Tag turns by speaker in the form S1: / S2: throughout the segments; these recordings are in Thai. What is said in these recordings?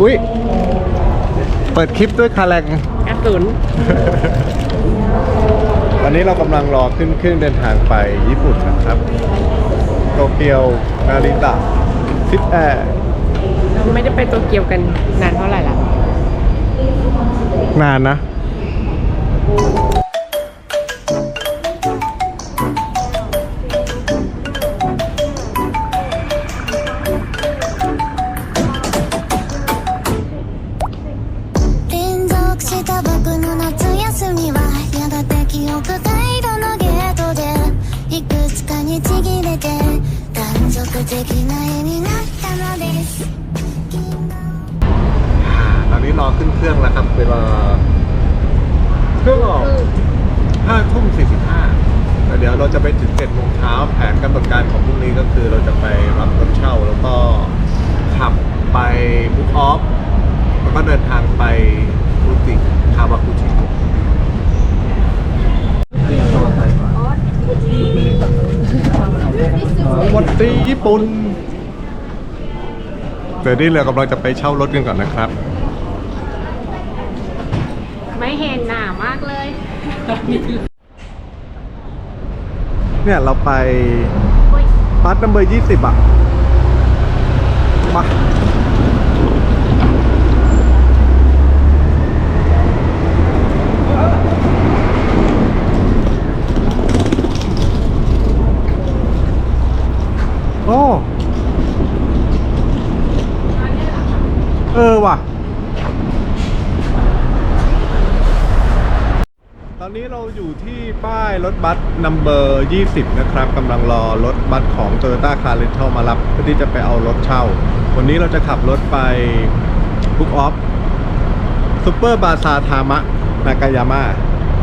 S1: อุ้ย เปิดคลิปด้วยคาแรง
S2: กระสุน
S1: ตอนนี้เรากำลังรอขึ้นเครื่องเดินทางไปญี่ปุ่นนะครับ โตเกียวนาริตะซิปแอร์
S2: เราไม่ได้ไปโตเกียวกันนานเท่าไหร่ละ
S1: นานนะ
S3: がて記憶回路のゲートでいくつかにちぎれて断続的な絵になったのです銀河
S1: ตอนนี้รอขึ้นเครื่องแล้วครับ เวลา เครื่องออกห้าทุ่มสี่สิบห้าแต่เดี๋ยวเราจะไปถึงเจ็ดโมงเช้าแผนกำหนดการของพรุ่งนี้ก็คือเราจะไปรับรถเช่าแล้วก็ขับไปบุ๊กออฟแล้วก็เดินทางไปฟูจิคาวากุชิ ปุ่นเดี๋ยวนี้เรากำลังจะไปเช่ารถกันก่อนนะครับ
S2: ไม่เห็นหนามากเลย
S1: เนี่ยเราไป
S2: อุ๊ย
S1: บัสนัมเบอร์ยี่สิบอะมาโอ้ เออว่ะ ตอนนี้เราอยู่ที่ป้ายรถบัสนัมเบอร์20 นะครับกำลังรอรถบัสของ Toyota Car Rental มารับเพื่อที่จะไปเอารถเช่า วันนี้เราจะขับรถไป Book Off Super b a z a r Tama Nakayama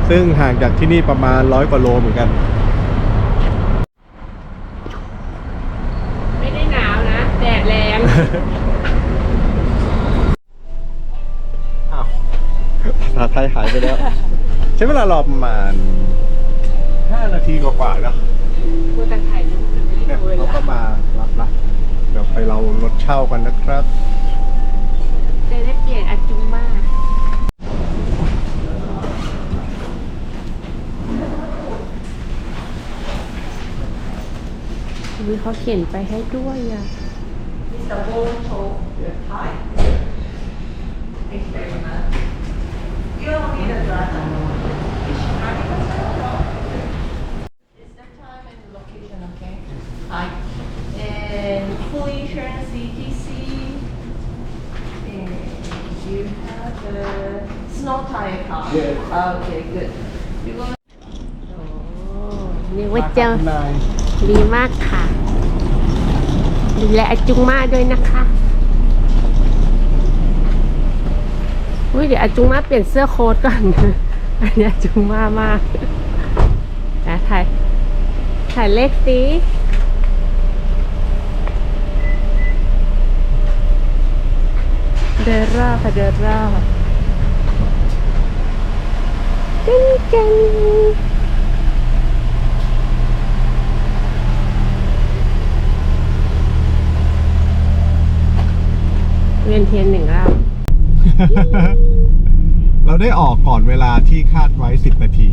S1: ซึ่งห่างจากที่นี่ประมาณร้อยกว่าโลเหมือนกัน ภาษาไทยหายไปแล้ว ใช้เวลารอประมาณ5นาทีกว่าๆแล้ว
S2: พูดแต่ถ่ายรูปมันไม่
S1: เนี่ย
S2: ได้เว
S1: เขา
S2: ลา
S1: ก็มารับละเดี๋ยวไปเรารถเช่ากันนะครับ
S2: จะได้เปลี่ยนอาจุมาวิเขาเขียนไปให้ด้วยอะ
S4: Is the time and Okay, good. You go
S2: เรียกว่าเจอดีมากค่ะ ดูแลอาจุงมาด้วยนะคะ อุ้ยเดี๋ยวอาจุงมาเปลี่ยนเสื้อโค้ทก่อน อันนี้อาจุงมามากนะถ่ายถ่ายเลขสิเดินรอบค่ะเดินรอบจังจังเวียนเทียนหนึ่งรอบ
S1: เราได้ออกก่อนเวลาที่คาดไว้10นาที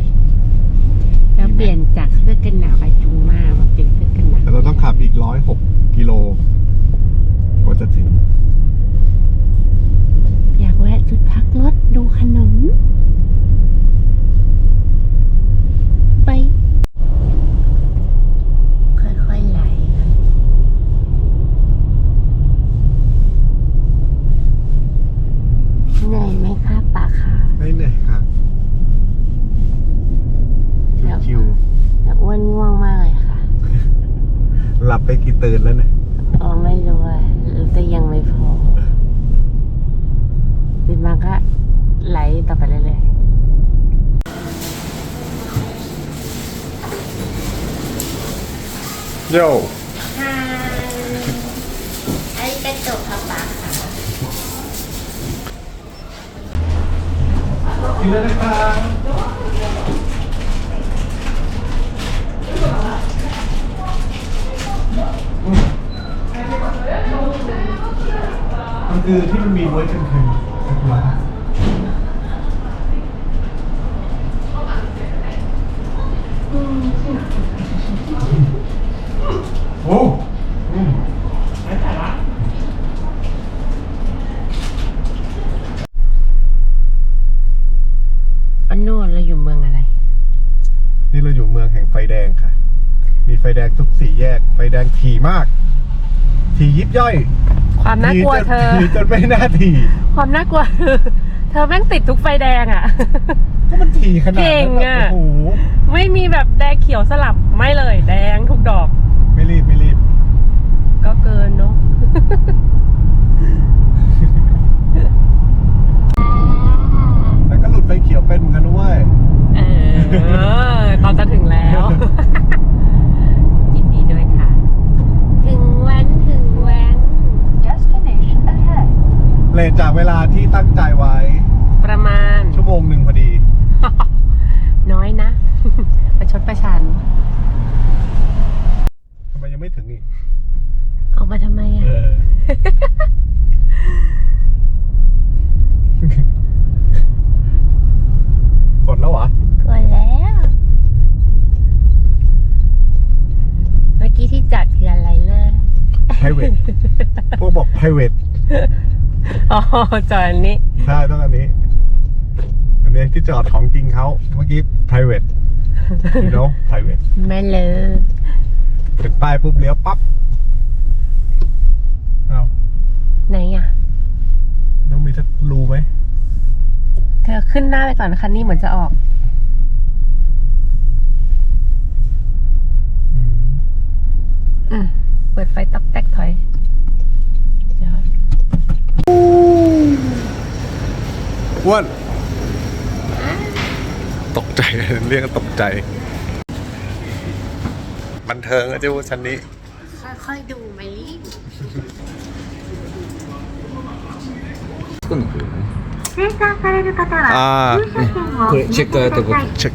S2: แล้วเปลี่ยนจากเสื้อกันหนาวอาจุงมามาเป็นเสื้อกันหนาว
S1: แต่เราต้องขับอีก106กิโลกว่าจะถึง
S2: กินแล้
S1: ว
S2: นะ
S1: ครับ
S2: มัน
S1: คือที่มันมีเวอร์ชันคือซากุระโอ้ม
S2: อันโน่นเราอยู่เมืองอะไร
S1: นี่เราอยู่เมือง แห่งไฟแดงค่ะ มีไฟแดงทุกสี่แยก ไฟแดงถี่มาก ถี่ยิบย่อย
S2: ความน่ากลัว
S1: ถี่จ
S2: เธอ
S1: ถี่จนไม่น่าถี่
S2: ความน่ากลัวคือเธอแม่งติดทุกไฟแดงอะ
S1: ก็มันถี่ขนาด
S2: เก่
S1: นั้น
S2: ง
S1: แบบ
S2: อะ
S1: โอ้โห
S2: ไม่มีแบบแดงเขียวสลับไม่เลย แดงทุกดอก
S1: ไม่รีบไม่รีบ
S2: ก็เกินเนาะ
S1: แต่ก็หลุดไฟเขียวเป็นเหมือนกันด้วย
S2: เออตอนจะถึงแล้ว ยินดีด้วยค่ะ ถึงแว้นถึงแว้น
S4: Destination ahead.
S1: เลทจากเวลาที่ตั้งใจไว้
S2: ประมาณ
S1: ชั่วโมงหนึ่งพอดี
S2: น้อยนะ ประชดประชัน
S1: ทำไมยังไม่ถึงอีก
S2: ออกมาทำไม
S1: เอ
S2: อะ
S1: อกดแล้วเหรอ
S2: กดแล้ว เมื่อกี้ที่จัดคืออะไรนะ
S1: private พวกบอก private
S2: อ๋อจออันนี้
S1: ใช่ต้องอันนี้ อันนี้ที่จอดของจริงเขาเมื่อกี้ private you know private
S2: ไม่เลย
S1: ถึงป้ายปุ๊บเลี้ยวปั๊บเอา
S2: ไหนอะ
S1: ต้องมีทักรูไหม
S2: เธอขึ้นหน้าไปก่อนคันนี้เหมือนจะออก
S1: อืม
S2: อืมเปิดไฟต๊อกแตกถอยจอด
S1: อ้วนตกใจ เรียกตกใจ บันเทิงอะเจ้าชั้นนี้
S2: ค่อยๆดูไหมลี่
S5: 生産される方は
S1: あー
S5: 入社券を
S6: これチェックアウト
S5: 入れてください
S1: เช็ค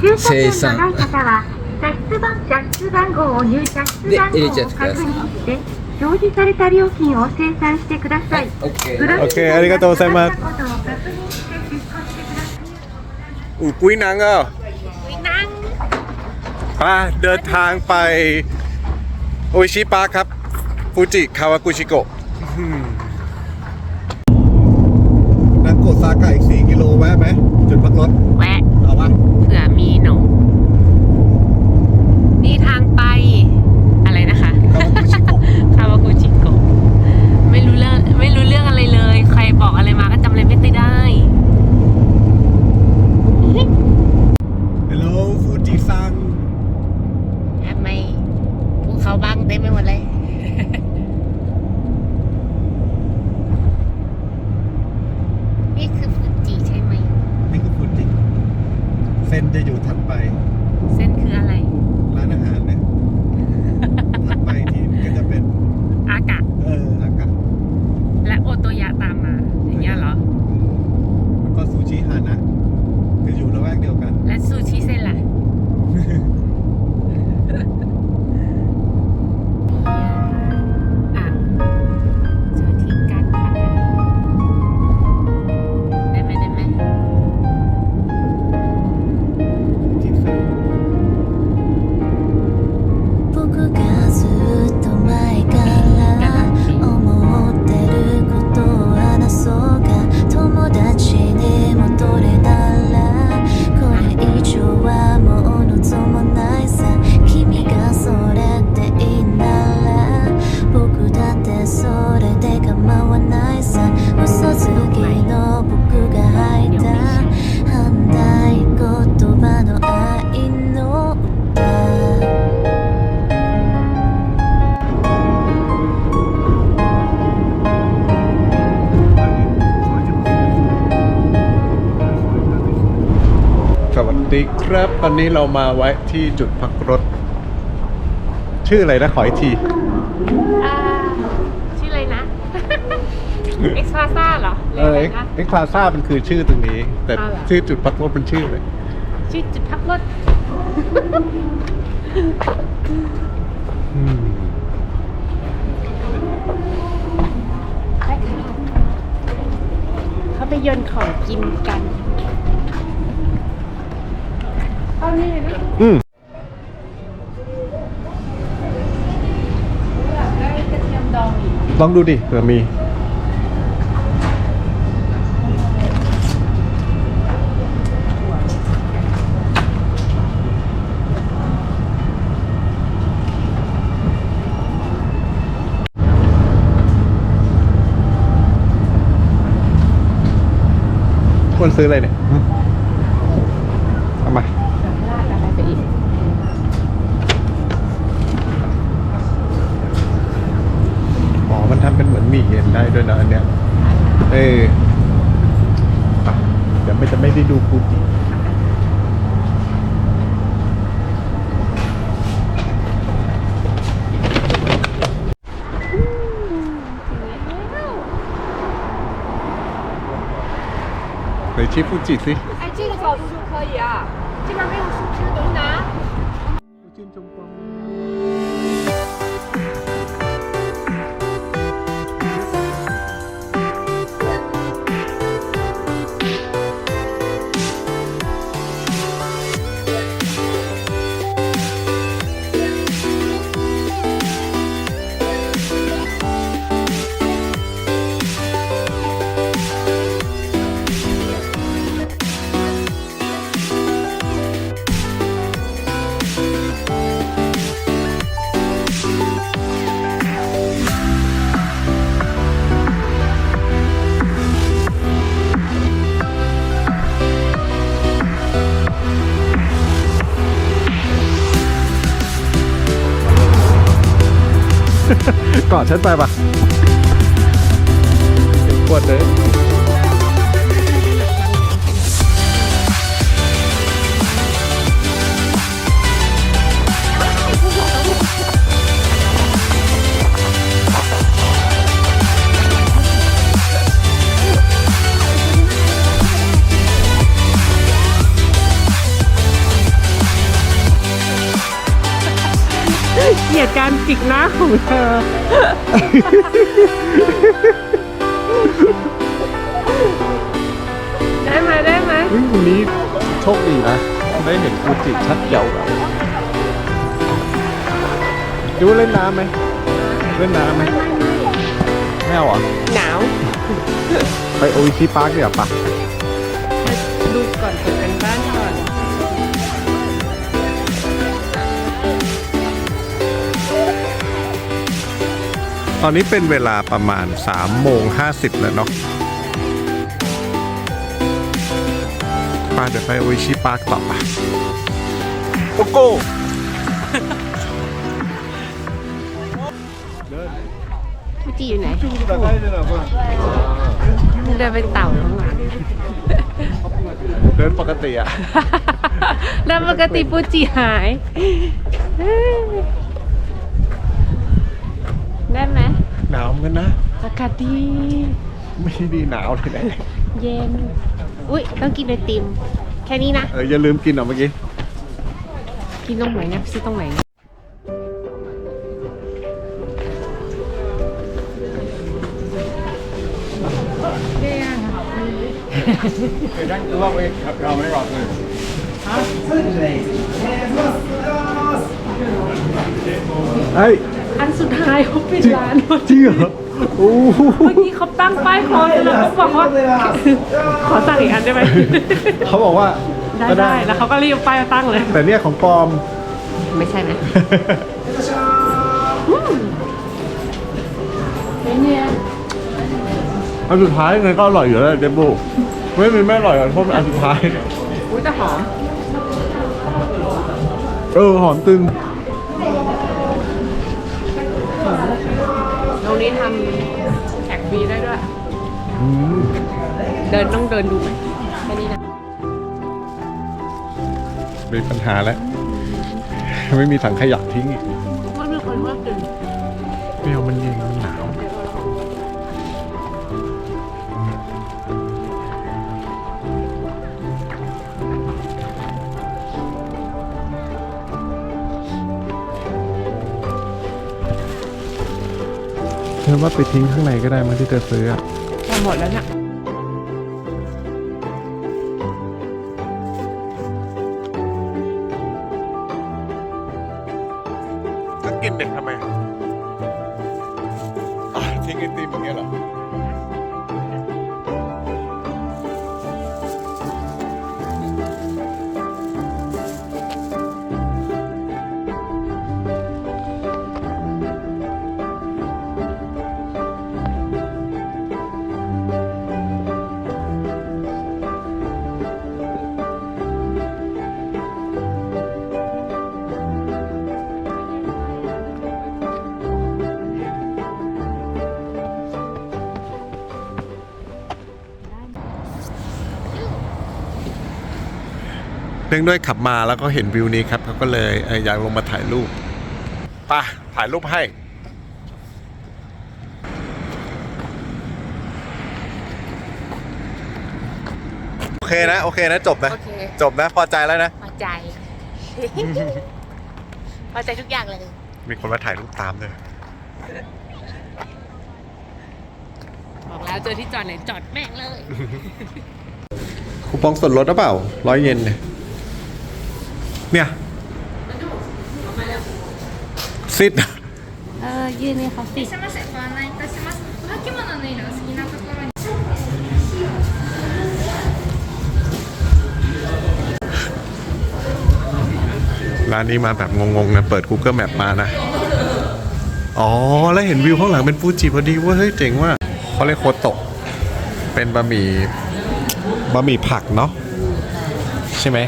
S5: 駐車券のない方は車出番車出番号を入車出番号
S6: で入れちゃっ
S5: を
S6: てください
S5: 確認して 表示された料金を精算してください。
S6: オッケー
S5: グラフィック
S1: โอเคありがとうございます
S5: がかかったことを確認して出庫してください。
S1: อูกุ้ยนังอ่ะ
S2: วินั่ง
S1: ไปเดินทางไป โออิชิปาร์คครับ ฟูจิ คาวากุชิโกะนังโกซากะอีก 4 กิโลแวะไหม จุดพักรถ
S2: แวะ
S1: เอาปะ
S2: เผื่อมี
S1: ห
S2: นู
S1: นี่ ดี
S2: ครั
S1: บตอนนี้เรามาไว้ที่จุดพักรถ ชื่ออะไรนะขออีกที
S2: ชื่ออะไรนะ เอ็กซ์พลาซ่าเหรอ
S1: เออ
S2: เอ็
S1: กซ์พลาซ่ามันคือชื่อตรงนี้ แต่ชื่อจุดพักรถมันชื่อเลย
S2: ชื่อจุดพักรถเขาไปโยนข
S1: อง
S2: กินกันะเทียม
S1: ลองดูดิเผื่อมี ควรซื้ออะไรเนี่ยหึเอามา
S2: ราดอะไรไปอีก
S1: อ๋อ มันทำเป็นเหมือนหมี่เย็น ได้ด้วยนะอันเนี้ย เออไปเดี๋ยวไม่จะไม่ได้ดูฟูจิ ไปชี้ฟูจิสิ
S2: 哎，这个角度就可以啊，这边没有树枝，等于拿。
S1: กอดฉันไปปะปวดเลย
S2: ลียดการจิกหน้าของเธอ ได้ไหมได้ไหม
S1: เฮ้ยวันนี้โชคดีนะ ได้เห็นฟูจิชัดเยาว์แบบดูว่าเล่นน้ำไหมเล่นน้ำไหมไม่เอาเหรอะ
S2: หนาว
S1: ไปโออิชิพาร์คเดี๋ยวาปะ
S2: ดูก่อนเปิดกั อน
S1: นี้เป็นเวลาประมาณ3โมง50 แล้วเนาะป้าเดี๋ยวไปโออิชิพาร์คต่อปะโกโก้
S2: ฟูจิอยู่ไหนเดินเป็นเต่าข้างหลัง
S1: เดินปกติอะ
S2: แล้วปกติฟูจิหาย ได้ไหม
S1: ห นาวเหมือนกันนะ
S2: อากาศดี
S1: ไม่ได้ดีหนาวเลยนะ
S2: เย็น อุ้ยต้องกินไอติม แค่นี้นะ
S1: เอออย่าลืมกินอะเมื่อกี้
S2: กินตรงไหนเนี่ยซื้อตรงไหนเนี่ยได้ยัง อะ
S1: เฮ้ย
S2: อันสุดท้ายเขาปิดร้านหมด
S1: จริงเหรอโอ้โห
S2: เมื่อกี้เขาตั้งป้ายคอเสร็จแล้วเขาบอกว่าขอสั่งอีกอันได้ไหม
S1: เขาบอกว่า
S2: ได้
S1: ก็
S2: ได้แล้วเขาก็รีบป้ายมาตั้งเลย
S1: แต่เนี่ยของปลอม
S2: ไม่ใช่ไหมเนี่ย
S1: อันสุดท้ายไงก็อร่อยอยู่แล้วเดบูไม่มีไม่อร่อยกว่าเพราะมันอันสุดท้าย
S2: อุ้ยแต่หอม
S1: เออหอมตึง
S2: ฟรีได้ด้วย
S1: อืม
S2: เดินต้องเดินดูไหมแค่นี้นะ
S1: มีปัญหาแล้ว ไม่มีถังขยะทิ้งอีก เธอว่าไปทิ้งข้างในก็ได้มั้งที่เธอซื้ออะ
S2: หมดแล้วเนี่ย
S1: เนื่องด้วยขับมาแล้วก็เห็นวิวนี้ครับเขาก็เลยเอ่ออยากลงมาถ่ายรูปไป่ะถ่ายรูปให้ โอเคนะ โอเคนะ จบนะ
S2: โอเค
S1: จบนะ พอใจแล้วนะ
S2: พอใจ พอใจทุกอย่างเลย
S1: มีคนมาถ่ายรูปตามเลย
S2: บอกแล้วเจอที่จอดไหนจอดแม่งเลย
S1: คูปองส่วนลดหรือเปล่าร้อยเยนเนี่ย เนี่ยซิด
S2: เออยืนเล
S5: ยค่ะซิด
S1: ร้านนี้มาแบบงงๆนะ เปิด Google Map มานะ อ๋อ แล้วเห็นวิวข้างหลังเป็นฟูจิพอดีว่าเฮ้ยเจ๋งว่าเขาเรียกโคโตกเป็นบะหมี่บะหมี่ผักเนาะใช่ไหม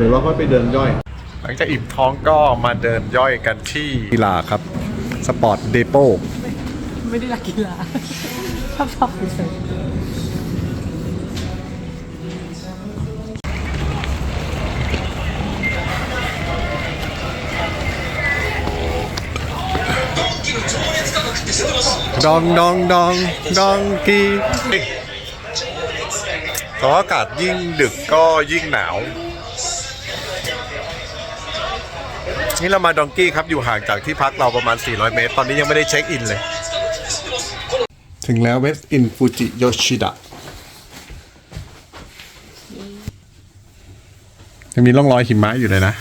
S1: หรือว่าค่อยไปเดินย่อย หลังจากอิ่มท้องก็มาเดินย่อยกันที่กีฬาครับสปอร์ตเดโป
S2: ไม่ได้รักกีฬาชอบชอบเฉย
S1: ดองดองดองดองกีเพราะอากาศยิ่งดึกก็ยิ่งหนาว นี่เรามาดองกี้ครับอยู่ห่างจากที่พักเราประมาณ 400 เมตร ตอนนี้ยังไม่ได้เช็คอินเลย ถึงแล้วเวสอินฟูจิโยชิดะยังมีร่องรอยหิมะอยู่เลยนะ